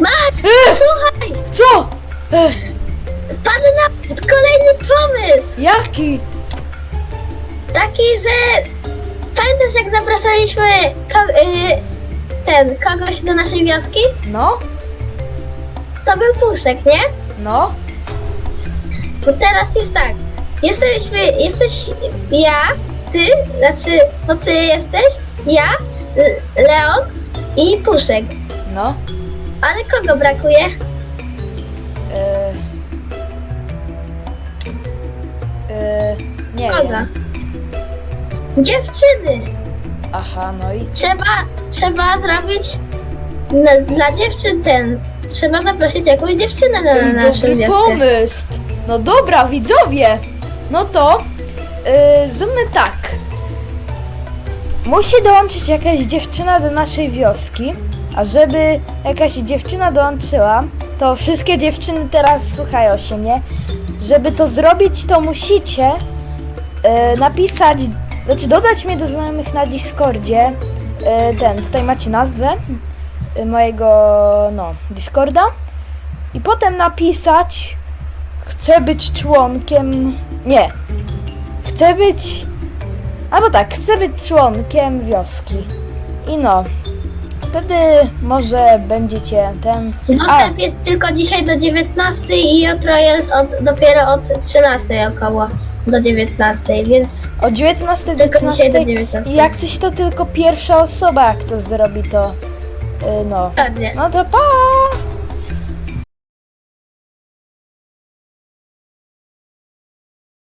Max, E! słuchaj! Co? E, Padł na kolejny pomysł! jaki? Taki, że... Pamiętasz jak zapraszaliśmy ko- y, ten, kogoś do naszej wioski? No? To był Puszek, nie? No? Bo teraz jest tak. Jesteśmy, jesteś ja, ty, znaczy, no ty jesteś, ja, L- Leon i Puszek. No? Ale kogo brakuje? E, e, nie Kogo? wiem. Dziewczyny. Aha, no i Trzeba, trzeba zrobić na, dla dziewczyn ten. Trzeba zaprosić jakąś dziewczynę na, na naszą dobry wioskę. pomysł. No dobra, widzowie. No to yy, zróbmy tak. Musi dołączyć jakaś dziewczyna do naszej wioski. A żeby jakaś dziewczyna dołączyła, to wszystkie dziewczyny teraz słuchają się, nie? Żeby to zrobić, to musicie yy, napisać, znaczy dodać mnie do znajomych na Discordzie. Yy, ten, tutaj macie nazwę yy, mojego, no, Discorda. I potem napisać chcę być członkiem. Nie. Chcę być. Albo tak, chcę być członkiem wioski. I no. Wtedy może będziecie ten. A, Dostęp jest tylko dzisiaj do 19 i jutro jest od, dopiero od 13 około do 19, więc o 19 do tylko dzisiaj do 13. 19. I jak coś to tylko pierwsza osoba, jak to zrobi, to. y, no. Dokładnie. No to pa!